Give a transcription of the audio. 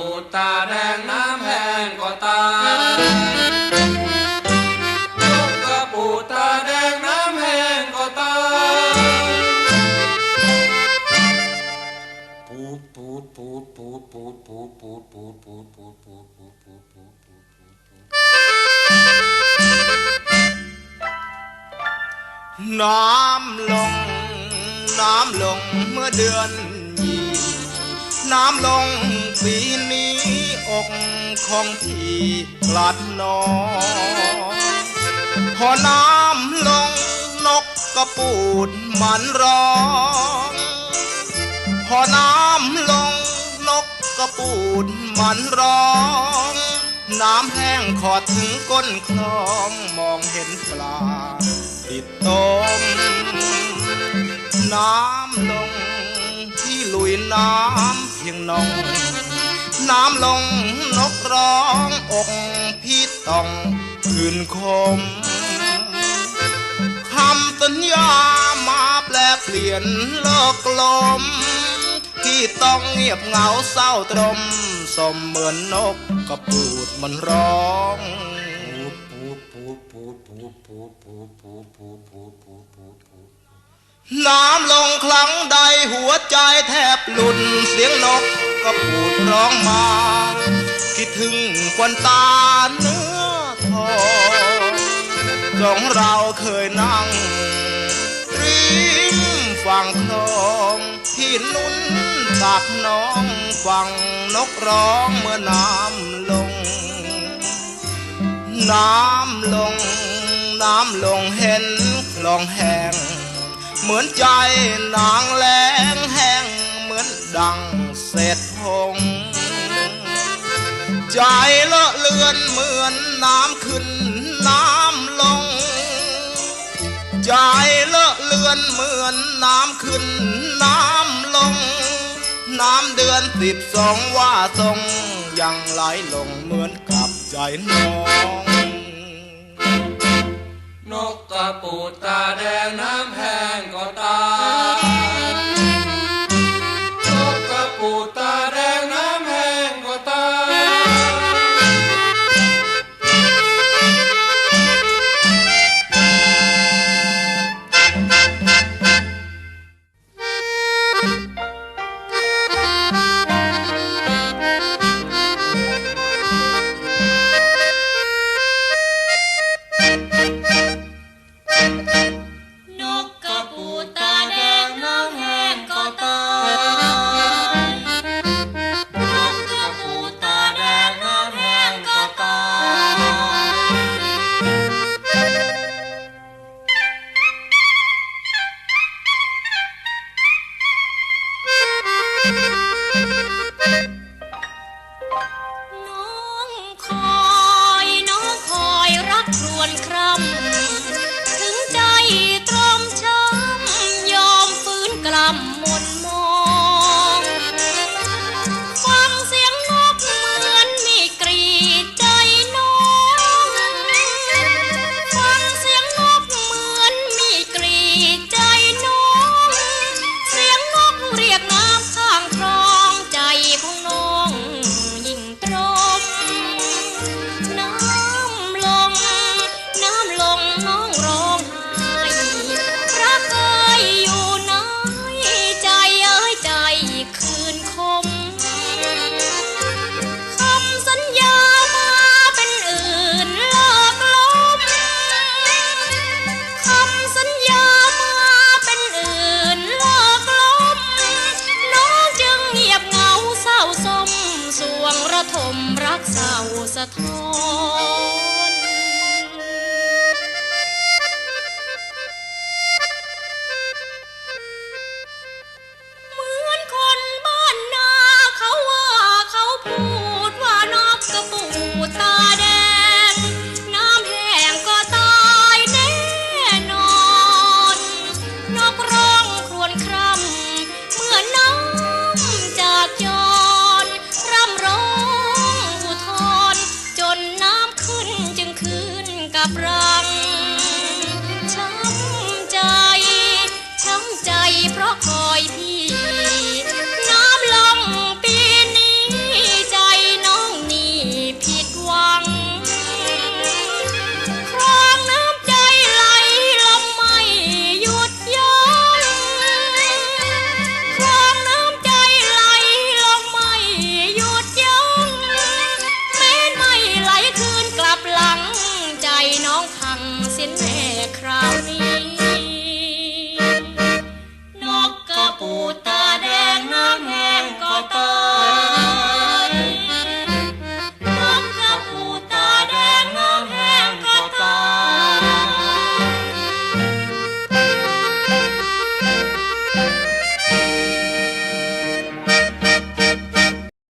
ปูตาแดงน้ำแห้งก็ตายนกกระปูตาแดงน้ำแห้งก็ตายปูปูดปูดปูดปูดปูดปูดปูดปูดปูดปูดปูดปูดปูดปูดปูดน้ำลง น้ำลงเมื่อเดือนยี่น้ำลง ปีนี้อกของพี่กลัดนองพอน้ำลงนกกระปูดมันร้อง พอน้ำลงนกกระปูดมันร้องน้ำแห้งขอดถึงก้นคลองมองเห็นปลา ติดตมน้ำลงที่ลุยน้ำเพียงนอง น้ำลงนกร้องอกพี่ต้องคืนคมคำสัญญามาแปลเปลี่ยนโลกลม ที่ต้องเงียบเหงาเศร้าตรม สมเหมือนนกกระปูดมันร้องน้ำลงครั้งใดหัวใจแทบหลุด กก็พูดร้องมา คิดถึงควันตาเนื้อทองสองเราเคยนั่งริมฝั่งคลองที่นุ่นตักน้องฟังนกร้องเมื่อน้ำลง น้ำลง น้ำลงเห็นคลองแห้งเหมือนใจนางแรงแห้งเหมือนดังเศษ พง ใจเลอะเลือนเหมือนน้ำขึ้นน้ำลง ใจเลอะเลือนเหมือนน้ำขึ้นน้ำลง น้ำเดือนสิบสองว่าทรงยังไหลลงเหมือนกับใจน้อง นกกระปูดตาแดงน้ำแห้งก็ตา ระทมรักเศร้าสะท้อน รับรัก